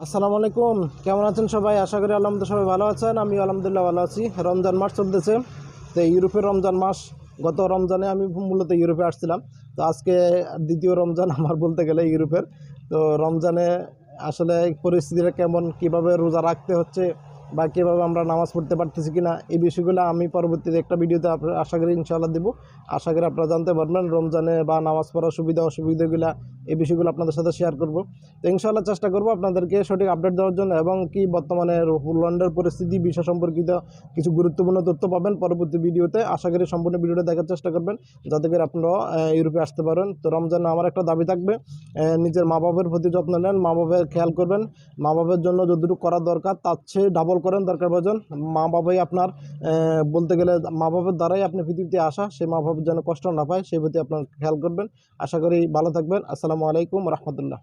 আসসালামু আলাইকুম। কেমন আছেন সবাই? আশা করি আলহামদুলিল্লাহ সবাই ভালো আছেন। আমি আলহামদুলিল্লাহ ভালো আছি। রমজান মাস চলতেছে। তো ইউরোপের রমজান মাস, গত রমজানে আমি মূলত ইউরোপে আসছিলাম। তো আজকে দ্বিতীয় রমজান আমার বলতে গেলে ইউরোপের। তো রমজানে আসলে পরিস্থিতিটা কেমন, কীভাবে রোজা রাখতে হচ্ছে বা কীভাবে আমরা নামাজ পড়তে পারতেছি কিনা এই বিষয়গুলো আমি পরবর্তীতে একটা ভিডিওতে আপনার আশা করি ইনশাআল্লাহ দেবো। আশা করি আপনারা জানতে পারবেন রমজানে বা নামাজ পড়ার সুবিধা অসুবিধাগুলো এই বিষয়গুলো আপনাদের সাথে শেয়ার করব। তো ইনশাআল্লাহ চেষ্টা করব আপনাদেরকে সঠিক আপডেট দেওয়ার জন্য এবং কি বর্তমানে লন্ডনের পরিস্থিতি বিষয় সম্পর্কিত কিছু গুরুত্বপূর্ণ তথ্য পাবেন পরবর্তী ভিডিওতে। আশা করি সম্পূর্ণ ভিডিওটা দেখার চেষ্টা করবেন। যাতে করে আপনারাও আহ, ইউরোপে আসতে পারেন। তো রমজানে আমার একটা দাবি থাকবে নিজের মা বাবার প্রতি যত্ন নেন মা বাবার খেয়াল করবেন। মা বাবার জন্য যতটুকু করা দরকার, তার চেয়ে ডাবল করেন দরকার প্রয়োজন। মা বাবাই আপনার বলতে গেলে মা বাবার দ্বারাই আপনি পৃথিবীতে আসা, সেই মা বাবার যেন কষ্ট না পায়, সেই প্রতি আপনার খেয়াল করবেন। আশা করি ভালো থাকবেন। আসসালামু আলাইকুম রহমতুল্লাহ।